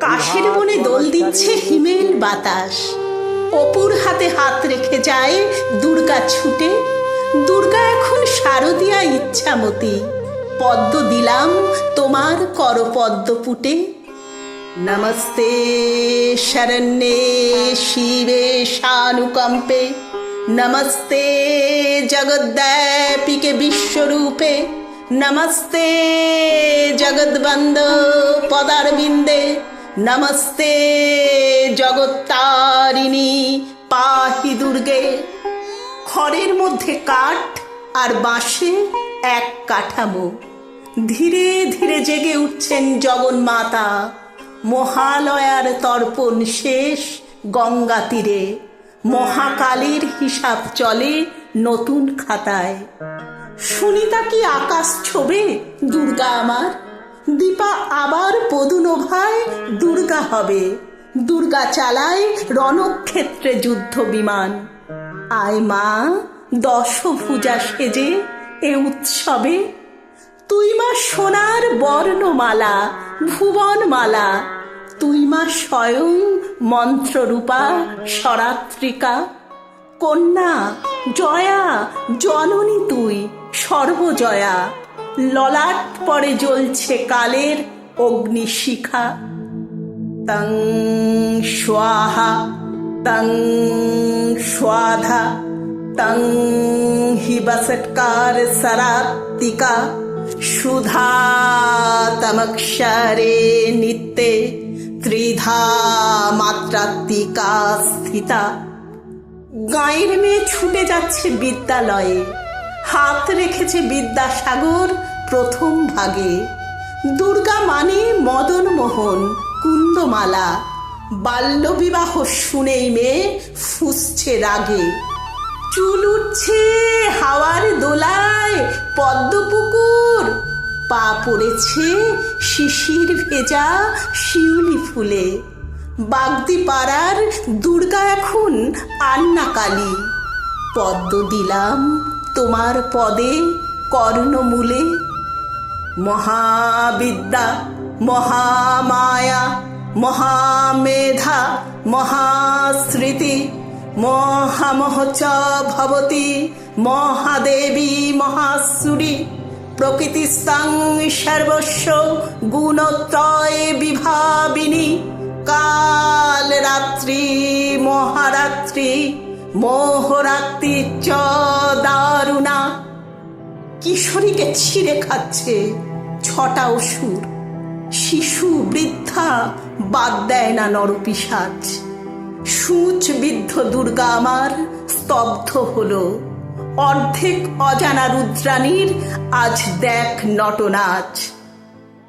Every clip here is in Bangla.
কাশের বনে দোল দিচ্ছে হিমেল বাতাস। অপুর হাতে হাত রেখে যায় দুর্গা ছুটে। দুর্গা এখন শারদিয়া ইচ্ছামতি। পদ্ম দিলাম তোমার কর পদ্ম পুটে। নমস্তে শরণ্যে শিবে শানুকম্পে। নমস্তে জগদ্দীপিকে বিশ্বরূপে। নমস্তে জগদ্বন্দ পদারবিন্দে। নমস্তে, জগত্তারিণী পাহি দুর্গে। খড়ের মধ্যে কাঠ আর বাঁশে এক কাঠামো। ধীরে ধীরে জেগে উঠছেন জগন্মাতা মহালয়ার তর্পণ শেষ গঙ্গা তীরে। মহাকালীর হিসাব চলে নতুন খাতায়। সুনিতা কি আকাশ ছোবে, দুর্গা আমার? দীপা আবার পদুনোভায় দুর্গা হবে। দুর্গা চালায় রণক্ষেত্রে যুদ্ধ বিমান। আয় মা, দশভুজা সেজে এ উৎসবে। তুই মা সোনার বর্ণমালা, ভুবনমালা। তুই মা স্বয়ং মন্ত্ররূপা সরাত্রিকা কন্যা, জয়া, জননী তুই। সর্বজয়া। ললাট পরে জ্বলছে কালের অগ্নিশিখা। তং স্বাহা, তং স্বাধা, তং হি বসৎকার সরাত্তিকা সুধা তমক্ষরে নিত্যে ত্রিধা মাত্রাত্মিকা স্থিতা। গাঁয়ের মেয়ে ছুটে যাচ্ছে বিদ্যালয়ে। হাত রেখেছে বিদ্যাসাগর প্রথম ভাগে। দুর্গা মানে মদন মোহন, কুন্দমালা। বাল্যবিবাহ শুনেই মেয়ে ফুসছে রাগে। চুল উঠছে হাওয়ার দোলায়, পদ্মপুকুর। পা পড়েছে শিশির ভেজা শিউলি ফুলে। বাগদি পাড়ার দুর্গা এখন আন্নাকালী। পদ্ম দিলাম তোমার পদে কর্ণমূলে। মহাবিদ্যা, মহামায়া, মহামেধা, মহাস্মৃতি মহামহচ ভবতি, মহাদেবী, মহাসুরি, প্রকৃতিস্তাং সর্বস্ব গুণত্রয় বিভাবিনী। কাল রাত্রি, মহারাত্রি মোহরাত্রি চ দারুণা কিশোরীকে ছিঁড়ে খাচ্ছে ছটা অসুর। শিশু বৃদ্ধা বাদ দেয় না নরপিসাচ সূচ বিদ্ধ দুর্গা আমার স্তব্ধ হলো। অর্ধেক অজানা রুদ্রাণীর আজ দেখ নটনাচ।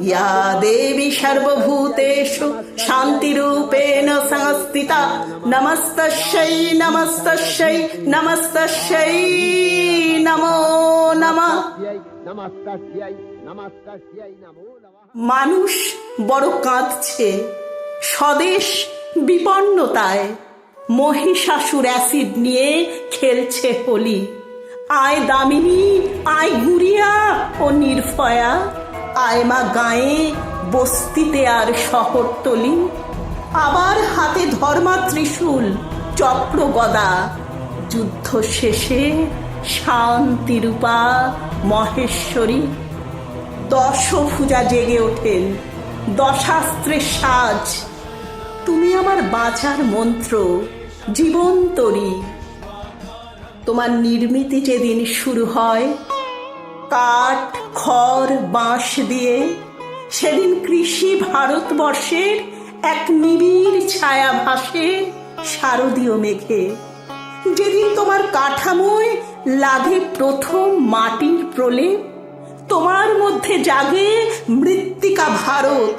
ইয়া দেবী সর্বভূতেষু, শান্তিরূপেণ সংস্থিতা, নমস্তস্যৈ নমস্তস্যৈ নমস্তস্যৈ, নমো নমঃ। মানুষ বড় কাঁদছে, স্বদেশ বিপন্নতায়, মহিষাসুর অ্যাসিড নিয়ে খেলছে হোলি। আয় দামিনী, আয় গুড়িয়া ও নির্ভয়া। আয় মা গায়ে বস্তিতে আর শহরতলি আবার হাতে ধর্মা ত্রিশূল চক্র গদা যুদ্ধ শেষে শান্তিরূপা মহেশ্বরী। দশভুজা জেগে ওঠেন দশাস্ত্রের সাজ। তুমি আমার বাঁচার মন্ত্র, জীবন্তরী। তোমার নির্মিতি যেদিন শুরু হয়, কাঠ খড় বাঁশ দিয়ে সেদিন কৃষি ভারতবর্ষের এক নিবিড় ছায়া ভাসে শারদীয় মেঘে। যেদিন তোমার কাঠামোয় লাগে প্রথম মাটির প্রলেপ, তোমার মধ্যে জাগে মৃত্তিকা ভারত।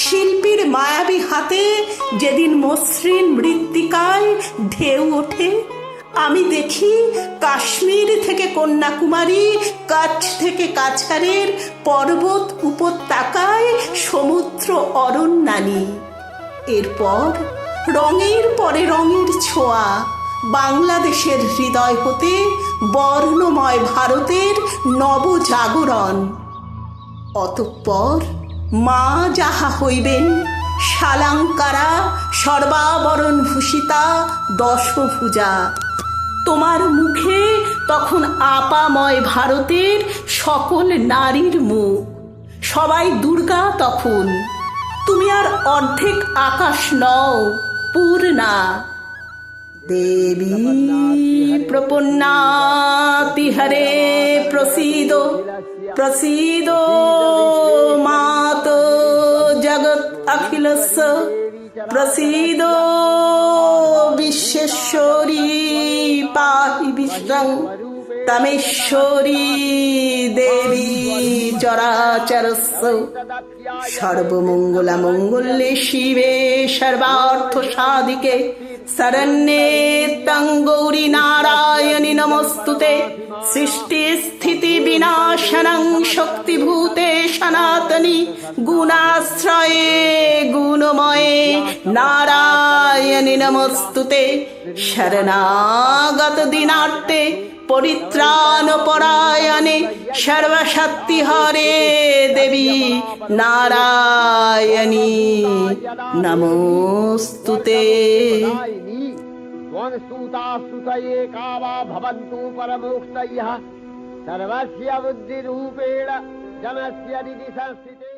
শিল্পীর মায়াবী হাতে যেদিন মসৃণ মৃত্তিকায় ঢেউ ওঠে আমি দেখি কাশ্মীর থেকে কন্যাকুমারী কাছ থেকে কাছাড়ের পর্বত উপত্যকায় সমুদ্র অরণ্যানী। এরপর রঙের পরে রঙের ছোঁয়া, বাংলাদেশের হৃদয় হতে বর্ণময় ভারতের নবজাগরণ। অতঃপর মা যাহা হইবেন, শালাঙ্কারা সর্বাবরণ ভূষিতা দশভুজা। তোমার মুখে তখন আপাময় ভারতের সকল নারীর মুখ। সবাই দুর্গা তখন তুমি আর অর্ধেক আকাশ নও, পূর্ণা। দেবী প্রপন্নাতি হরে প্রসীদ প্রসীদ, মাত জগৎ অখিলস্য প্রসীদ বিশ্বেশ্বরী পাহি বিশ্বং তমেশ্বরী দেবী চরাচরস্য সর্বমঙ্গলা মঙ্গলে শিবে সর্বার্থ সাধিকে শরণ্যে তং গৌরী নারায়ণী নমস্তুতে। সৃষ্টি স্থিতি বিনাশনং শক্তিভূতে সনাতনী গুণাশ্রয়ে গুণময়ে নারায়ণী নমস্তুতে শরণাগত দিনার্তে পরিত্রাণ পরায়ণে সর্বশক্তি হরে দেবী নারায়ণী নমস্তুতে दायिनी त्वंस्तुतास्तुतये का वा भवन्तु परमोक्तयः सर्वस्य बुद्धिरूपेण 邪魔しやりにさんして